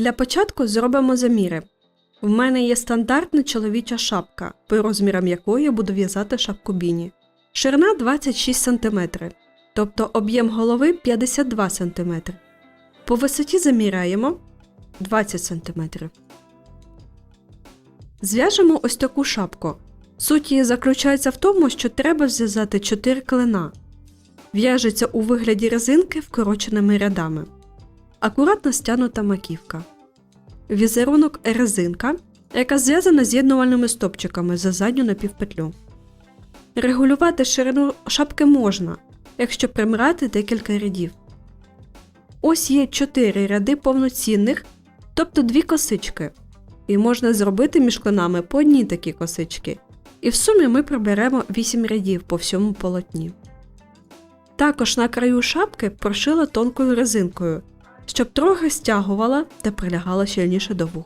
Для початку зробимо заміри. В мене є стандартна чоловіча шапка, по розмірам якої я буду в'язати шапку біні. Ширина 26 см, тобто об'єм голови 52 см. По висоті заміряємо 20 см. Зв'яжемо ось таку шапку. Суть її заключається в тому, що треба зв'язати 4 клина. В'яжеться у вигляді резинки вкороченими рядами. Акуратно стянута маківка. Візерунок резинка, яка зв'язана з'єднувальними стопчиками за задню напівпетлю. Регулювати ширину шапки можна, якщо примирати декілька рядів. Ось є 4 ряди повноцінних, тобто дві косички. І можна зробити між клинами по одній такі косички. І в сумі ми приберемо 8 рядів по всьому полотні. Також на краю шапки прошила тонкою резинкою, щоб трохи стягувала та прилягала щільніше до вух.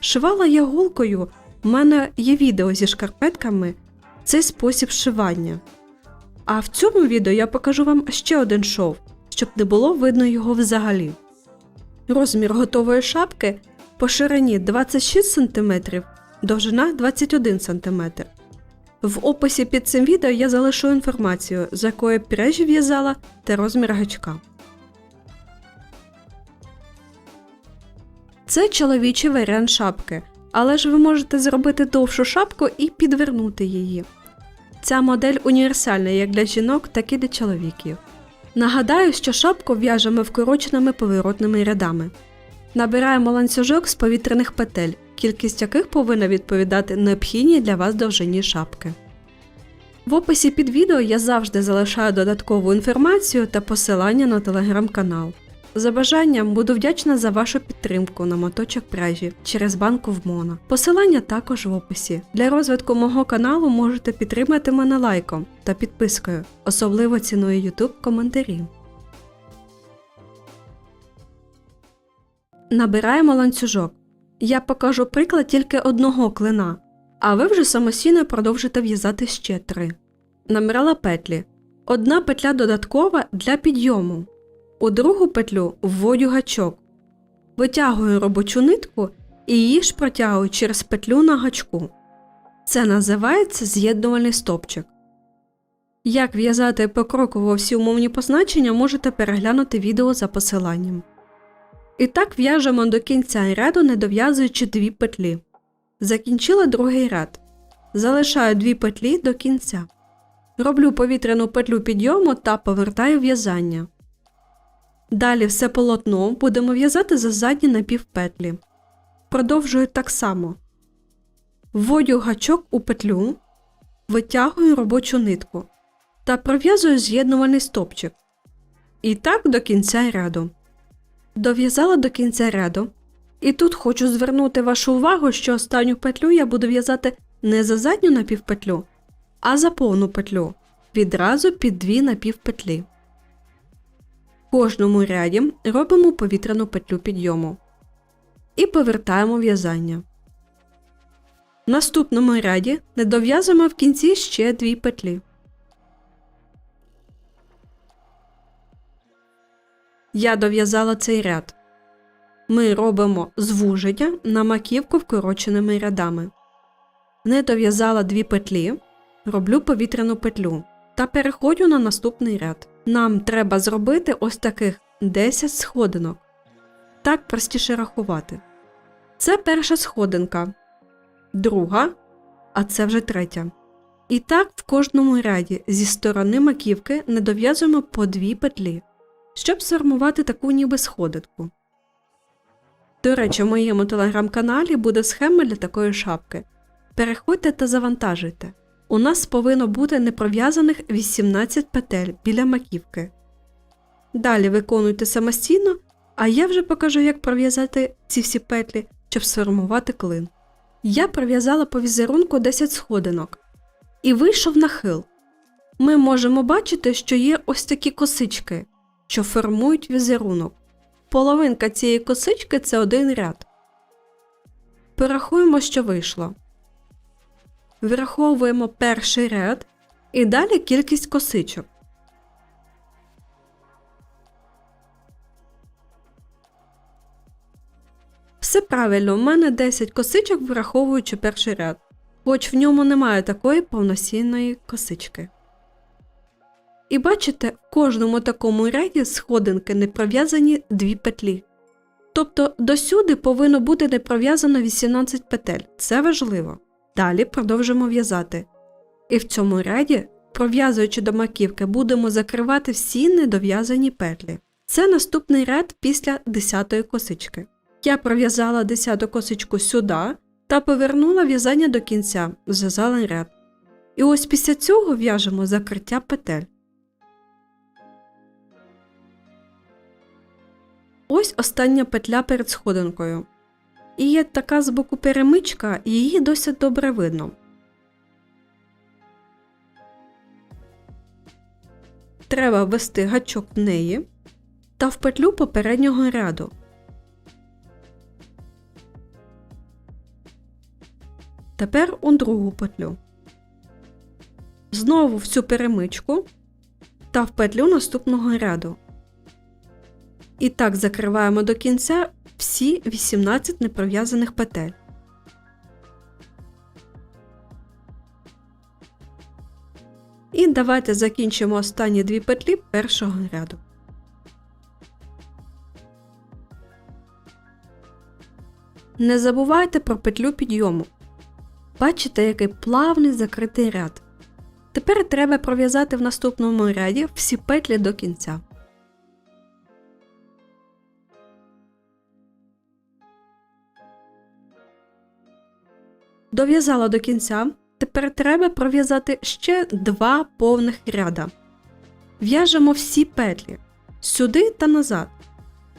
Шивала я голкою, в мене є відео зі шкарпетками, цей спосіб шивання. А в цьому відео я покажу вам ще один шов, щоб не було видно його взагалі. Розмір готової шапки по ширині 26 см, довжина 21 см. В описі під цим відео я залишу інформацію, з якої пряжі в'язала та розмір гачка. Це чоловічий варіант шапки, але ж ви можете зробити довшу шапку і підвернути її. Ця модель універсальна як для жінок, так і для чоловіків. Нагадаю, що шапку в'яжемо вкороченими поворотними рядами. Набираємо ланцюжок з повітряних петель, кількість яких повинна відповідати необхідній для вас довжині шапки. В описі під відео я завжди залишаю додаткову інформацію та посилання на телеграм-канал. За бажанням буду вдячна за вашу підтримку на моточок пряжі через банку в Моно. Посилання також в описі. Для розвитку мого каналу можете підтримати мене лайком та підпискою, особливо ціную YouTube коментарі. Набираємо ланцюжок. Я покажу приклад тільки одного клина, а ви вже самостійно продовжите в'язати ще три. Набирала петлі. Одна петля додаткова для підйому. У другу петлю вводю гачок. Витягую робочу нитку і її ж протягую через петлю на гачку. Це називається з'єднувальний стопчик. Як в'язати покроково всі умовні позначення, можете переглянути відео за посиланням. І так в'яжемо до кінця ряду, не дов'язуючи дві петлі. Закінчила другий ряд. Залишаю дві петлі до кінця. Роблю повітряну петлю підйому та повертаю в'язання. Далі все полотно будемо в'язати за задні напівпетлі. Продовжую так само. Вводю гачок у петлю, витягую робочу нитку та пров'язую з'єднувальний стопчик. І так до кінця ряду. Дов'язала до кінця ряду. І тут хочу звернути вашу увагу, що останню петлю я буду в'язати не за задню напівпетлю, а за повну петлю відразу під дві напівпетлі. Кожному ряді робимо повітряну петлю підйому і повертаємо в'язання. В наступному ряді не дов'язуємо в кінці ще дві петлі. Я дов'язала цей ряд. Ми робимо звуження на маківку вкороченими рядами. Не дов'язала дві петлі, роблю повітряну петлю та переходжу на наступний ряд. Нам треба зробити ось таких 10 сходинок. Так простіше рахувати. Це перша сходинка, друга, а це вже третя. І так в кожному ряді зі сторони маківки не дов'язуємо по дві петлі, щоб сформувати таку ніби сходинку. До речі, в моєму телеграм-каналі буде схема для такої шапки. Переходьте та завантажуйте. У нас повинно бути непров'язаних 18 петель біля маківки. Далі виконуйте самостійно, а я вже покажу, як пров'язати ці всі петлі, щоб сформувати клин. Я пров'язала по візерунку 10 сходинок і вийшов нахил. Ми можемо бачити, що є ось такі косички, що формують візерунок. Половинка цієї косички це один ряд. Порахуємо, що вийшло. Вираховуємо перший ряд і далі кількість косичок. Все правильно, у мене 10 косичок, враховуючи перший ряд, хоч в ньому немає такої повноцінної косички. І бачите, в кожному такому ряді сходинки не пров'язані дві петлі. Тобто досюди повинно бути не пров'язано 18 петель. Це важливо. Далі продовжимо в'язати. І в цьому ряді, пров'язуючи до маківки, будемо закривати всі недов'язані петлі. Це наступний ряд після 10 косички. Я пров'язала 10 косичку сюди та повернула в'язання до кінця, зв'язала ряд. І ось після цього в'яжемо закриття петель. Ось остання петля перед сходинкою. І є така з боку перемичка, і її досить добре видно. Треба ввести гачок в неї та в петлю попереднього ряду. Тепер у другу петлю. Знову в цю перемичку та в петлю наступного ряду. І так закриваємо до кінця всі 18 непров'язаних петель. І давайте закінчимо останні дві петлі першого ряду. Не забувайте про петлю підйому. Бачите, який плавний закритий ряд. Тепер треба пров'язати в наступному ряді всі петлі до кінця. Дов'язала до кінця. Тепер треба пров'язати ще два повних ряда. В'яжемо всі петлі сюди та назад.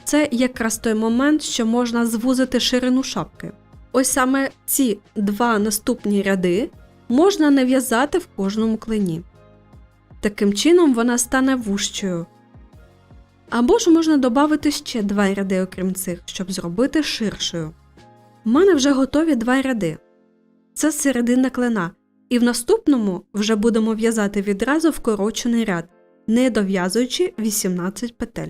Це якраз той момент, що можна звузити ширину шапки. Ось саме ці два наступні ряди можна не в'язати в кожному клині. Таким чином вона стане вущою. Або ж можна додати ще два ряди, окрім цих, щоб зробити ширшою. У мене вже готові два ряди. Це середина клина. І в наступному вже будемо в'язати відразу вкорочений ряд, не дов'язуючи 18 петель.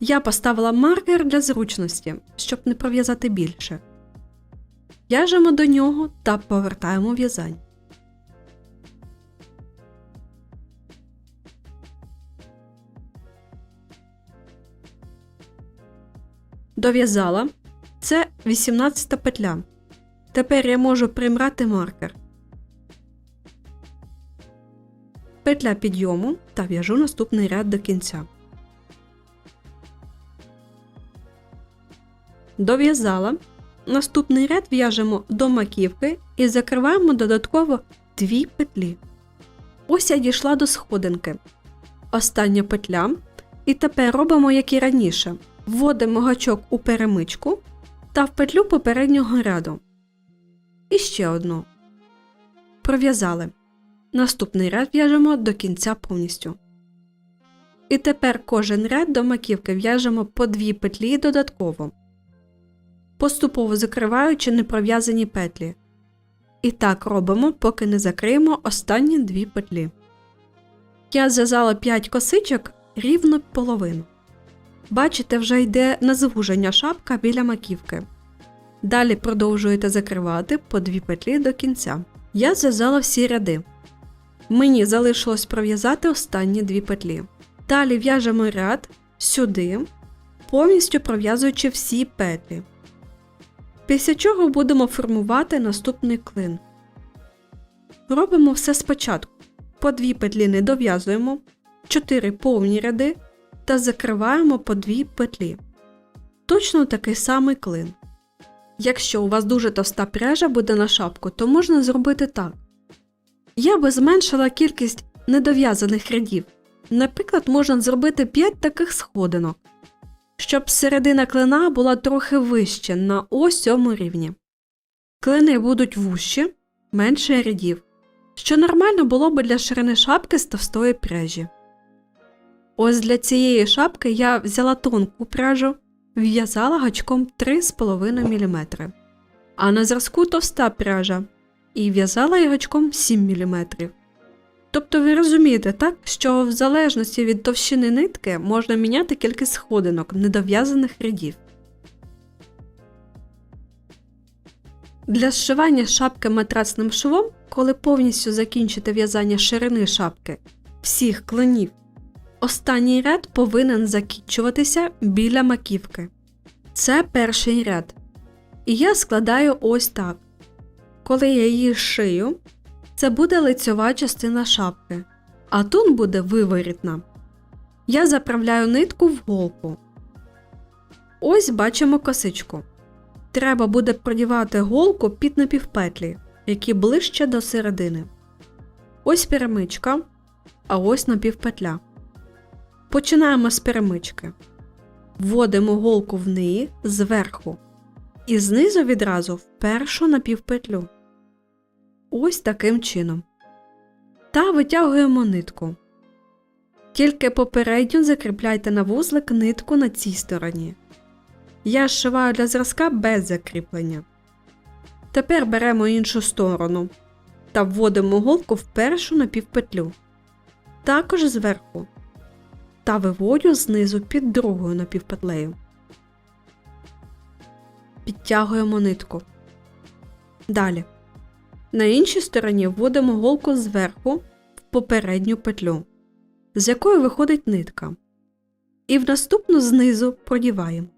Я поставила маркер для зручності, щоб не пров'язати більше. В'яжемо до нього та повертаємо в'язання. Дов'язала. Це 18 петля. Тепер я можу примрати маркер. Петля підйому та в'яжу наступний ряд до кінця. Дов'язала. Наступний ряд в'яжемо до маківки і закриваємо додатково дві петлі. Ось я дійшла до сходинки. Остання петля. І тепер робимо, як і раніше. Вводимо гачок у перемичку та в петлю попереднього ряду. І ще одну. Пров'язали. Наступний ряд в'яжемо до кінця повністю. І тепер кожен ряд до маківки в'яжемо по дві петлі додатково, поступово закриваючи непров'язані петлі. І так робимо, поки не закриємо останні дві петлі. Я зв'язала 5 косичок рівно половину. Бачите, вже йде на звуження шапка біля маківки. Далі продовжуєте закривати по дві петлі до кінця. Я зв'язала всі ряди. Мені залишилось пров'язати останні дві петлі. Далі в'яжемо ряд сюди, повністю пров'язуючи всі петлі. Після чого будемо формувати наступний клин. Робимо все спочатку. По дві петлі не дов'язуємо, 4 повні ряди та закриваємо по дві петлі. Точно такий самий клин. Якщо у вас дуже товста пряжа буде на шапку, то можна зробити так. Я би зменшила кількість недов'язаних рядів. Наприклад, можна зробити 5 таких сходинок, щоб середина клина була трохи вище на ось цьому рівні. Клини будуть вущі, менше рядів, що нормально було б для ширини шапки з товстої пряжі. Ось для цієї шапки я взяла тонку пряжу, в'язала гачком 3,5 мм, а на зразку товста пряжа і в'язала я гачком 7 мм. Тобто ви розумієте, так, що в залежності від товщини нитки можна міняти кількість сходинок недов'язаних рядів. Для зшивання шапки матрасним швом, коли повністю закінчите в'язання ширини шапки всіх клинів, останній ряд повинен закінчуватися біля маківки. Це перший ряд. І я складаю ось так. Коли я її шию, це буде лицьова частина шапки, а тут буде виворітна. Я заправляю нитку в голку. Ось бачимо косичку. Треба буде продівати голку під напівпетлі, які ближче до середини. Ось перемичка, а ось напівпетля. Починаємо з перемички. Вводимо голку в неї зверху і знизу відразу в першу напівпетлю. Ось таким чином. Та витягуємо нитку. Тільки попередньо закріпляйте на вузлик нитку на цій стороні. Я зшиваю для зразка без закріплення. Тепер беремо іншу сторону та вводимо голку в першу напівпетлю. Також зверху. Та виводю знизу під другою напівпетлею. Підтягуємо нитку. Далі. На іншій стороні вводимо голку зверху в попередню петлю, з якої виходить нитка. І в наступну знизу продіваємо.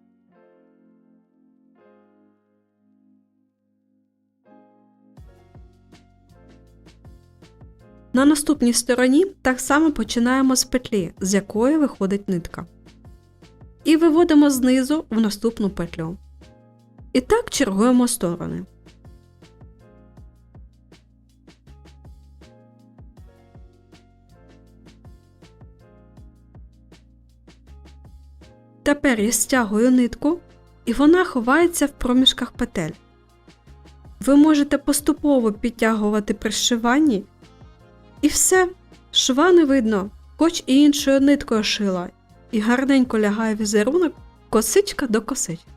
На наступній стороні так само починаємо з петлі, з якої виходить нитка. І виводимо знизу в наступну петлю. І так чергуємо сторони. Тепер я стягую нитку, і вона ховається в проміжках петель. Ви можете поступово підтягувати при зшиванні, і все, шва не видно, хоч і іншою ниткою шила, і гарненько лягає візерунок косичка до косички.